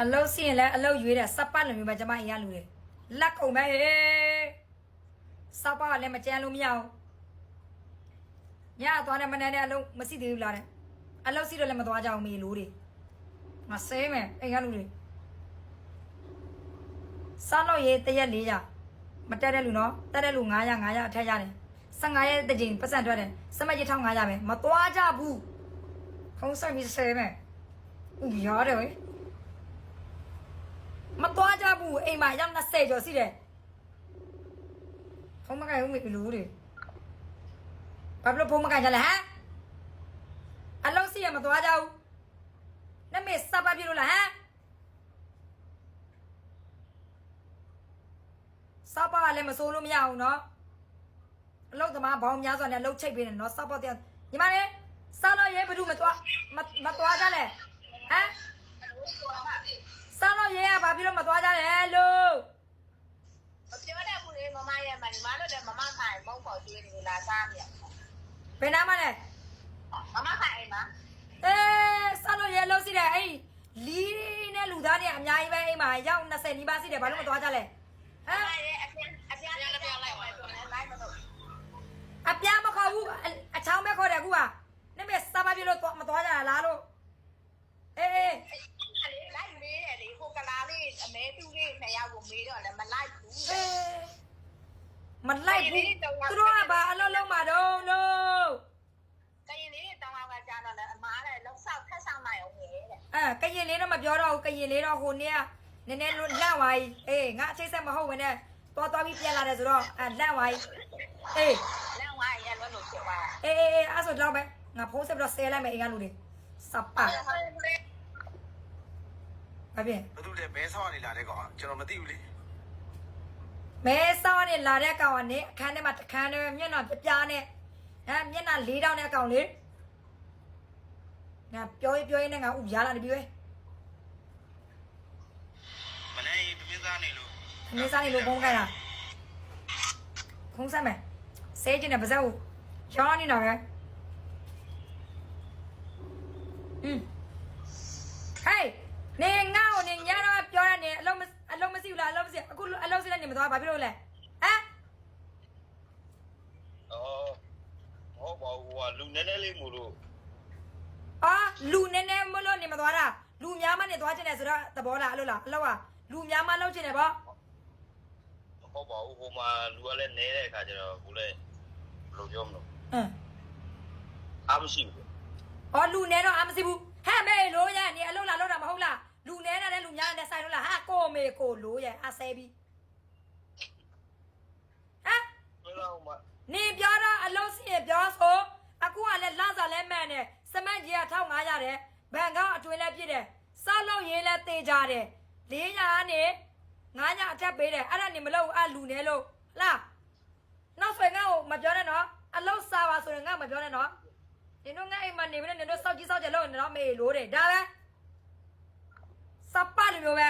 အလုတ်စီရင်လဲအလုတ်ရွေးတယ်စပတ်လိုမျိုးပဲကျမအိမ်ကလူတွေလက်ကုန်ပဲဟေးစပတ်ကလည်းမကြမ်းလို့မရအောင်ညသွားတယ်မနေ့နဲ့အလုတ်မစီသေးဘူးလားတဲ့အလုတ်စီတော့လည်းမသွားကြအောင်မေလို့တွေငါဆဲမယ်အိမ်ကလူတွေစားလို့ရေးတရက်၄ရမတက်တဲ့လူနော်တက်တဲ့လူ900 900အထက်ရတယ်15ရက်တစ်ကြိမ်ပတ်စံထွက်တယ်စမကြီး1500ပဲမသွားကြဘူးခုံးဆိုင်ပြီးဆဲမယ်ဦးရတယ်ဝေး မသွားကြဘူးအိမ်မှာရောက်20ကျော်ရှိတယ်ဖုန်းမကိုင်ဘူးမေဘလူးတွေဘာလို့ဖုန်းမကိုင်ကြလဲဟမ်အလုံးစီရမသွားကြဘူးနမေစပါပြလို့လားဟမ်စပါလည်းမစိုးလို့မရအောင်နော်အလုတ်သမားဘောင်များစွာနဲ့လှုပ်ချိတ်ပေးနေနော်စပါတဲ့ညီမလေးစားလို့ရဲဘ누구မသွားမသွားကြလဲဟမ် တို့လည်းမမခိုင်မုန်းပေါ်ကျွေးနေလားစားမြတ်ဘယ်နာမလဲမမခိုင်အိမ်မှာအေးစားလို့ရဲလို့စီတယ်အဲ့လီနဲ့လူသားတွေအများကြီးပဲအိမ်မှာရောက်20နီးပါးစီတယ်ဘာလို့မသွားကြလဲဟမမ်မရဲ့အပြန်အပြန်လည်းပြောလိုက်ပါဆိုရင်လိုက်မလို့အပြားမခေါ်ဘူးအအချောင်းပဲခေါ်တယ်အခုကနမေစားပါပြလို့သွားမသွားကြလားလို့အေးအေးလိုက်မေးတယ်လေဟိုကလာလေးအမဲတူလေးနှစ်ယောက်ကိုမေးတော့လည်းမလိုက်ဘူးအေးမလိုက် ဘူးသူတို့ကဘာအလုပ်လုပ်မှာတော့လို့ကရင်လေးတောင်းအောင်ကကြာတော့လည်းအမားလည်းလောက်ဆောက်ခက်ဆောင်နိုင်အောင်လေတဲ့အဲကရင်လေးတော့မပြောတော့ဘူးကရင်လေးတော့ဟိုနေ့ကနည်းနည်းလွတ်လန့်သွားပြီအေးငါအချိတ်ဆက်မဟုတ်ဝင်နဲ့သွားသွားပြီးပြန်လာတယ်ဆိုတော့အဲလန့်သွားပြီအေးလက်ဝါးရဲ့လွတ်လို့ဖြစ်သွားအေးအေးအေးအဲ့ဆိုတော့ပဲငါဖုန်းဆက်ပြီးတော့ဆဲလိုက်မယ်အိမ်ကလူတွေစပ်ပါတာဘာဖြစ်ဘသူလဲဘဲဆောင်းနေလာတဲ့ကောင်ကကျွန်တော်မသိဘူးလေ မဲဆောင်းနဲ့လာတဲ့ကောင်ကနေအခန်းထဲမှာတခန်းနဲ့မျက်နှာပြပြနဲ့ဟမ်မျက်နှာ၄တောင်းနဲ့အကောင်လေးငါပြောရင်ပြောရင်နဲ့ငါဥရလာနေပြီပဲမနေ့ပြပြသားနေလို့ခင်းစားနေလို့ဖုန်းခိုင်းတာဖုန်းဆက်မယ်ဆဲကျင်တဲ့ပါဇက်ကိုရောင်းနေတာပဲอืมဟေးနေငါ့ကိုနေညတော့ပြောရနေအလုံးမအလုံးမရှိဘူးလားအလုံးမရှိအခုအလုံးစတဲ့ နေမသွားဘာဖြစ်လို့လဲဟမ်အော်ဟောပါဟိုကလူနည်းနည်းလေးမို့လို့အာလူနည်းနည်းမလို့နေမသွားတာလူများမနေသွားချင်တယ်ဆိုတော့သဘောလားအဲ့လိုလားအလောက်อ่ะလူများမလောက်ချင်တယ်ဗောဟောပါဟိုမှာလူကလည်းနေတဲ့အခါကျတော့ကိုလည်းဘယ်လိုပြောမလို့အင်းအားမရှိဘူး။အော်လူနဲတော့အမစီဘူး။ဟဲ့မေလို့ရနေအလုံးလာလို့တာမဟုတ်လား။လူနဲနဲ့လူများနဲ့ဆိုင်လို့လား။ဟာကိုမေကိုလို့ရအဆဲပြီး။ဟမ် ဘယ် တော့မှနေပြောတော့အလုံးစီရပြောဆိုအခုကလည်းလစာလဲမှန်တယ်။စမန့်ကြီးက1500ရတယ်။ဘန်ကောက်အတွင်းလဲပြည့်တယ်။စောက်လို့ရေးလဲတေးကြတယ်။400ကနေ900အထက်ပေးတယ်။အဲ့ဒါနေမလို့အလူနဲလို့လား။နောက်ဆွေငါ့ကိုမပြောနဲ့နော်။အလုံးစားပါဆိုရင်ငါ့မပြောနဲ့နော်။နင်တို့ငါ့အိမ်မှာနေမနဲ့နင်တို့စောက်ကြီးစောက်ကြလို့နေတော့မေလို့တယ်ဒါပဲစပ်ပါလိုမျိုးပဲ